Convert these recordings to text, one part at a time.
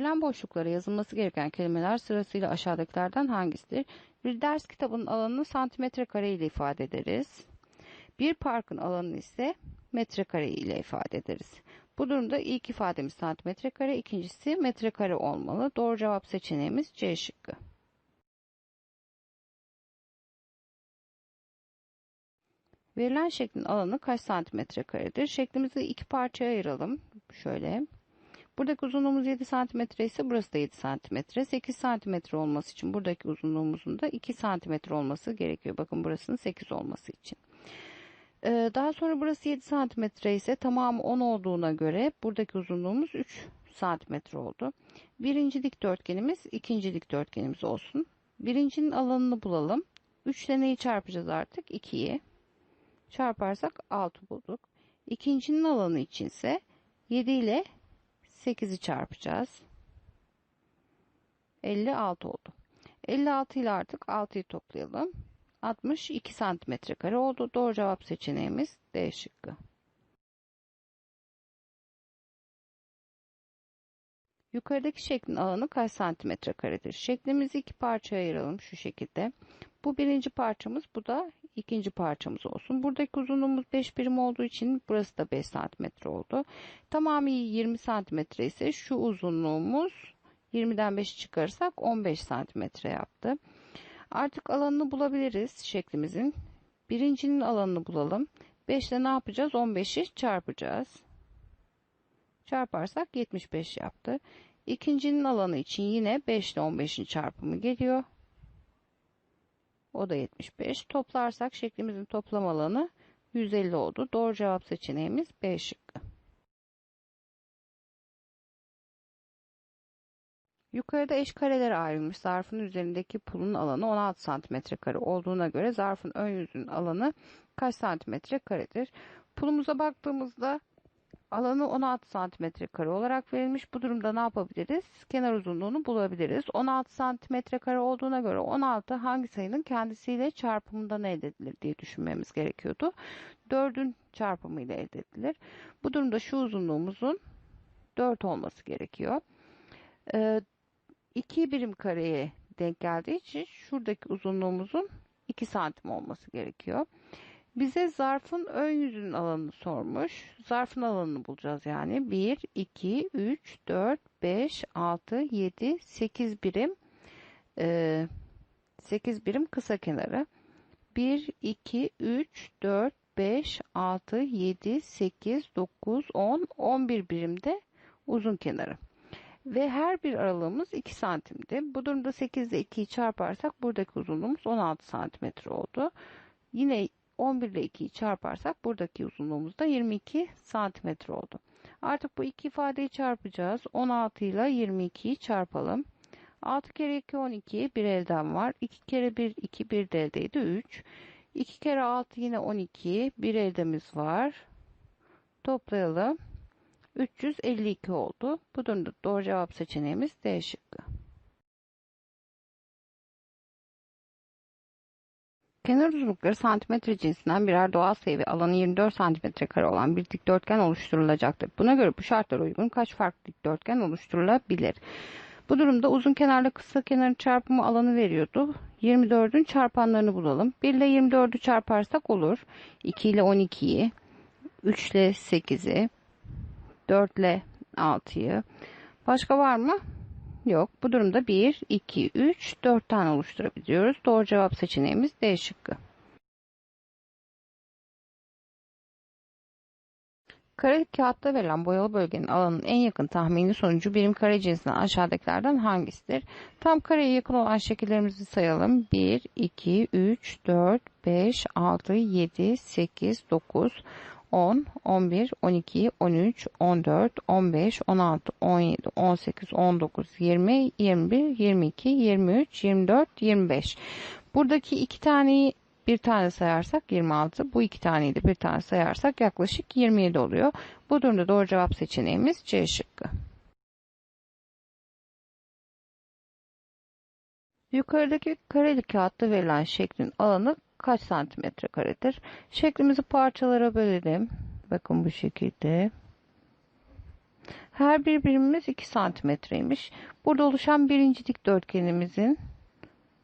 Verilen boşluklara yazılması gereken kelimeler sırasıyla aşağıdakilerden hangisidir? Bir ders kitabının alanını santimetre kare ile ifade ederiz. Bir parkın alanını ise metrekare ile ifade ederiz. Bu durumda ilk ifademiz santimetre kare, ikincisi metrekare olmalı. Doğru cevap seçeneğimiz C şıkkı. Verilen şeklin alanı kaç santimetre karedir? Şeklimizi iki parçaya ayıralım. Şöyle. Buradaki uzunluğumuz 7 santimetre ise burası da 7 santimetre. 8 santimetre olması için buradaki uzunluğumuzun da 2 santimetre olması gerekiyor. Bakın burasının 8 olması için. Ee, daha sonra burası 7 santimetre ise tamamı 10 olduğuna göre buradaki uzunluğumuz 3 santimetre oldu. Birinci dikdörtgenimiz ikinci dikdörtgenimiz olsun. Birincinin alanını bulalım. 3 ile neyi çarpacağız artık? 2'yi. Çarparsak 6 bulduk. İkincinin alanı içinse 7 ile 8'i çarpacağız. 56 oldu. 56 ile artık 6'yı toplayalım. 62 santimetre kare oldu. Doğru cevap seçeneğimiz D şıkkı. Yukarıdaki şeklin alanı kaç santimetre karedir? Şeklimizi iki parçaya ayıralım şu şekilde. Bu birinci parçamız, bu da ikinci parçamız olsun. Buradaki uzunluğumuz 5 birim olduğu için burası da 5 santimetre oldu. Tamamı 20 santimetre ise şu uzunluğumuz 20'den 5'i çıkarırsak 15 santimetre yaptı. Artık alanını bulabiliriz şeklimizin. Birincinin alanını bulalım. 5 ile ne yapacağız? 15'i çarpacağız. Çarparsak 75 yaptı. İkincinin alanı için yine 5 ile 15'in çarpımı geliyor. O da 75. Toplarsak şeklimizin toplam alanı 150 oldu. Doğru cevap seçeneğimiz B şıkkı. Yukarıda eş karelere ayrılmış zarfın üzerindeki pulun alanı 16 cm kare olduğuna göre zarfın ön yüzünün alanı kaç santimetre karedir? Pulumuza baktığımızda alanı 16 santimetre kare olarak verilmiş. Bu durumda ne yapabiliriz? Kenar uzunluğunu bulabiliriz. 16 santimetre kare olduğuna göre 16 hangi sayının kendisiyle çarpımından elde edilir diye düşünmemiz gerekiyordu. 4'ün çarpımıyla elde edilir. Bu durumda şu uzunluğumuzun 4 olması gerekiyor. Ee, 2 birim kareye denk geldiği için şuradaki uzunluğumuzun 2 santim olması gerekiyor. Bize zarfın ön yüzünün alanını sormuş. Zarfın alanını bulacağız yani. 1, 2, 3, 4, 5, 6, 7, 8 birim. Ee, 8 birim kısa kenarı. 1, 2, 3, 4, 5, 6, 7, 8, 9, 10, 11 birimde uzun kenarı. Ve her bir aralığımız 2 santimdi. Bu durumda 8 ile 2'yi çarparsak buradaki uzunluğumuz 16 santimetre oldu. Yine 11 ile 2'yi çarparsak buradaki uzunluğumuz da 22 santimetre oldu. Artık bu iki ifadeyi çarpacağız. 16 ile 22'yi çarpalım. 6 kere 2 12 bir elden var. 2 kere 1 2 bir de eldeydi 3. 2 kere 6 yine 12 bir eldemiz var. Toplayalım. 352 oldu. Bu durumda doğru cevap seçeneğimiz D şıkkı. Kenar uzunlukları santimetre cinsinden birer doğal sayı ve alanı 24 santimetre kare olan bir dikdörtgen oluşturulacaktır. Buna göre bu şartlara uygun kaç farklı dikdörtgen oluşturulabilir? Bu durumda uzun kenarla kısa kenarın çarpımı alanı veriyordu. 24'ün çarpanlarını bulalım. 1 ile 24'ü çarparsak olur. 2 ile 12'yi, 3 ile 8'i, 4 ile 6'yı. Başka var mı? Yok. Bu durumda 1, 2, 3, 4 tane oluşturabiliyoruz. Doğru cevap seçeneğimiz D şıkkı. Kare kağıtta verilen boyalı bölgenin alanının en yakın tahmini sonucu birim kare cinsinden aşağıdakilerden hangisidir? Tam kareye yakın olan şekillerimizi sayalım. 1, 2, 3, 4, 5, 6, 7, 8, 9, 10, 11, 12, 13, 14, 15, 16, 17, 18, 19, 20, 21, 22, 23, 24, 25. Buradaki iki taneyi bir tane sayarsak 26. Bu iki taneyi de bir tane sayarsak yaklaşık 27 oluyor. Bu durumda doğru cevap seçeneğimiz C şıkkı. Yukarıdaki kareli kağıtta verilen şeklin alanı kaç santimetre karedir? Şeklimizi parçalara bölelim. Bakın bu şekilde. Her bir birimimiz 2 santimetreymiş. Burada oluşan birinci dikdörtgenimizin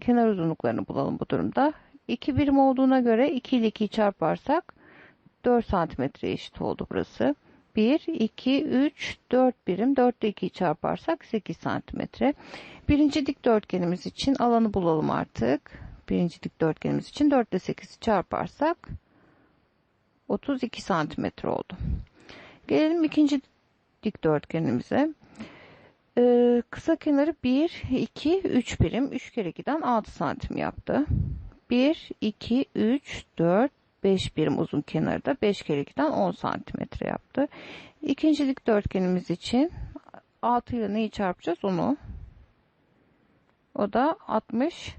kenar uzunluklarını bulalım bu durumda. 2 birim olduğuna göre 2 ile 2'yi çarparsak 4 santimetre eşit oldu burası. 1, 2, 3, 4 birim. 4 ile 2'yi çarparsak 8 santimetre. Birinci dikdörtgenimiz için alanı bulalım artık. Birinci dikdörtgenimiz için 4 ile 8'i çarparsak 32 santimetre oldu. Gelelim ikinci dikdörtgenimize. Ee, kısa kenarı 1, 2, 3 birim. 3 kere 2'den 6 santim yaptı. 1, 2, 3, 4, 5 birim uzun kenarı da 5 kere 2'den 10 santimetre yaptı. İkinci dikdörtgenimiz için 6 ile neyi çarpacağız? Onu. O da 60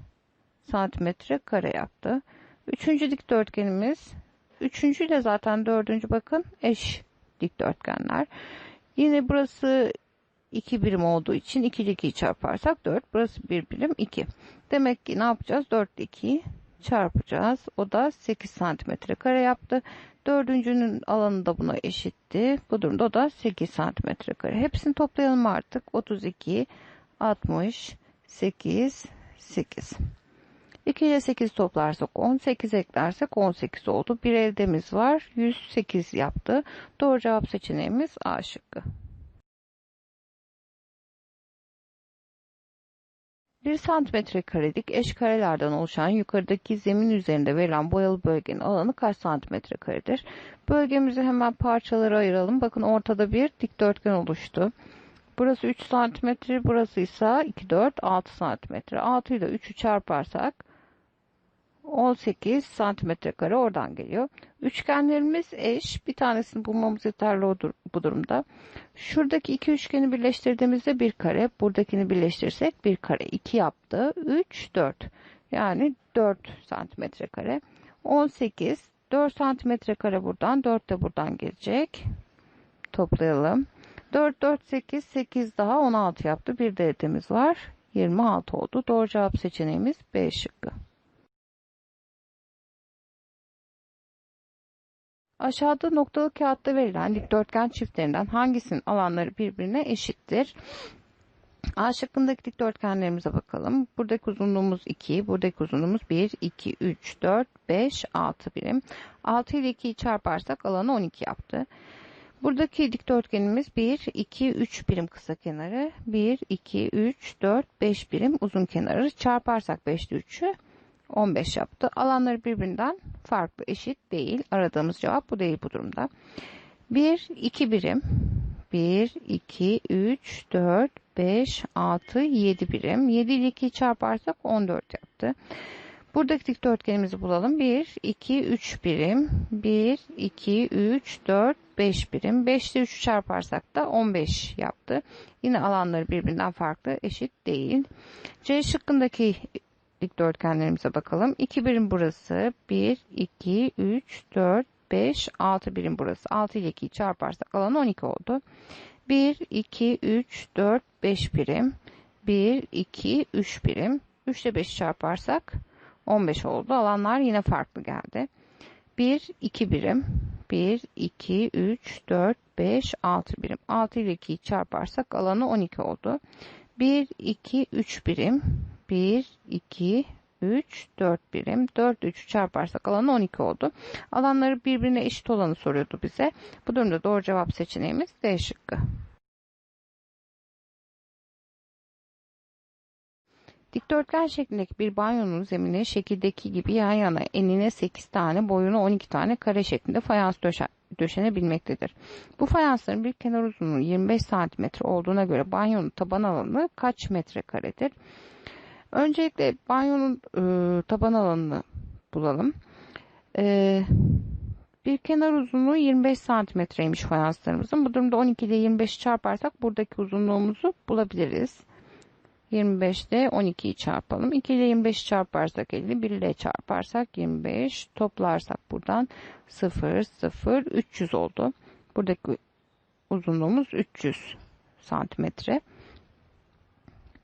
santimetre kare yaptı. Üçüncü dikdörtgenimiz üçüncü ile zaten dördüncü bakın eş dikdörtgenler. Yine burası 2 birim olduğu için 2 ile 2'yi çarparsak 4. Burası 1 birim 2. Demek ki ne yapacağız? 4 ile 2'yi çarpacağız. O da 8 santimetre kare yaptı. Dördüncünün alanı da buna eşitti. Bu durumda o da 8 santimetre kare. Hepsini toplayalım artık. 32, 60, 8, 8. 2 ile 8 toplarsak 18 eklersek 18 oldu. Bir eldemiz var. 108 yaptı. Doğru cevap seçeneğimiz A şıkkı. 1 santimetre karelik eş karelerden oluşan yukarıdaki zemin üzerinde verilen boyalı bölgenin alanı kaç santimetre karedir? Bölgemizi hemen parçalara ayıralım. Bakın ortada bir dikdörtgen oluştu. Burası 3 santimetre, burası ise 2, 4, 6 santimetre. 6 ile 3'ü çarparsak 18 santimetre kare oradan geliyor. Üçgenlerimiz eş. Bir tanesini bulmamız yeterli odur, bu durumda. Şuradaki iki üçgeni birleştirdiğimizde bir kare. Buradakini birleştirirsek bir kare. 2 yaptı. 3, 4. Yani 4 santimetre kare. 18. 4 santimetre kare buradan. 4 de buradan gelecek. Toplayalım. 4, 4, 8, 8 daha 16 yaptı. Bir de edemiz var. 26 oldu. Doğru cevap seçeneğimiz B şıkkı. Aşağıda noktalı kağıtta verilen dikdörtgen çiftlerinden hangisinin alanları birbirine eşittir? A şıkkındaki dikdörtgenlerimize bakalım. Buradaki uzunluğumuz 2, buradaki uzunluğumuz 1, 2, 3, 4, 5, 6 birim. 6 ile 2'yi çarparsak alanı 12 yaptı. Buradaki dikdörtgenimiz 1, 2, 3 birim kısa kenarı, 1, 2, 3, 4, 5 birim uzun kenarı. Çarparsak 5 ile 3'ü 15 yaptı. Alanları birbirinden farklı, eşit değil. Aradığımız cevap bu değil bu durumda. 1, 2 birim. 1, 2, 3, 4, 5, 6, 7 birim. 7 ile 2'yi çarparsak 14 yaptı. Buradaki dikdörtgenimizi bulalım. 1, 2, 3 birim. 1, 2, 3, 4, 5 birim. 5 ile 3'ü çarparsak da 15 yaptı. Yine alanları birbirinden farklı, eşit değil. C şıkkındaki dikdörtgenlerimize bakalım. 2 birim burası. 1, 2, 3, 4, 5, 6 birim burası. 6 ile 2'yi çarparsak alan 12 oldu. 1, 2, 3, 4, 5 birim. 1, 2, 3 birim. 3 ile 5'i çarparsak 15 oldu. Alanlar yine farklı geldi. 1, 2 birim. 1, 2, 3, 4, 5, 6 birim. 6 ile 2'yi çarparsak alanı 12 oldu. 1, 2, 3 birim. 1, 2, 3, 4 birim. 4, 3 çarparsak alanı 12 oldu. Alanları birbirine eşit olanı soruyordu bize. Bu durumda doğru cevap seçeneğimiz D şıkkı. Dikdörtgen şeklindeki bir banyonun zemini şekildeki gibi yan yana enine 8 tane boyuna 12 tane kare şeklinde fayans döşe, döşenebilmektedir. Bu fayansların bir kenar uzunluğu 25 cm olduğuna göre banyonun taban alanı kaç metrekaredir? Öncelikle banyonun e, taban alanını bulalım. E, bir kenar uzunluğu 25 santimetreymiş fayanslarımızın. Bu durumda 12 ile 25 çarparsak buradaki uzunluğumuzu bulabiliriz. 25 ile 12'yi çarpalım. 2 ile 25 çarparsak 50, 1 ile çarparsak 25, toplarsak buradan 0, 0, 300 oldu. Buradaki uzunluğumuz 300 santimetre.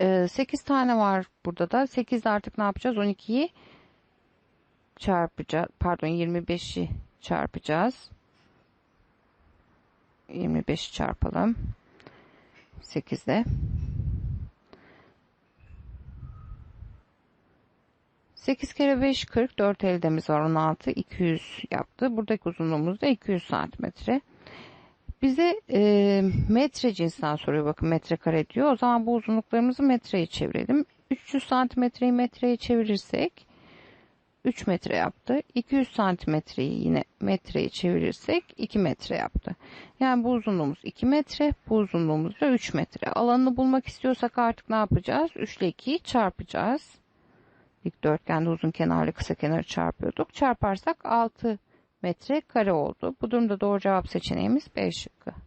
8 tane var burada da. 8 artık ne yapacağız? 12'yi çarpacağız. Pardon 25'i çarpacağız. 25'i çarpalım. 8'de. 8 kere 5 40. 4 eldemiz var 16. 200 yaptı. Buradaki uzunluğumuz da 200 santimetre. Bize e, metre cinsinden soruyor. Bakın metrekare diyor. O zaman bu uzunluklarımızı metreye çevirelim. 300 santimetreyi metreye çevirirsek 3 metre yaptı. 200 santimetreyi yine metreye çevirirsek 2 metre yaptı. Yani bu uzunluğumuz 2 metre, bu uzunluğumuz da 3 metre. Alanını bulmak istiyorsak artık ne yapacağız? 3 ile 2'yi çarpacağız. Dikdörtgende uzun kenarlı kısa kenarı çarpıyorduk. Çarparsak 6 metre kare oldu. Bu durumda doğru cevap seçeneğimiz B şıkkı.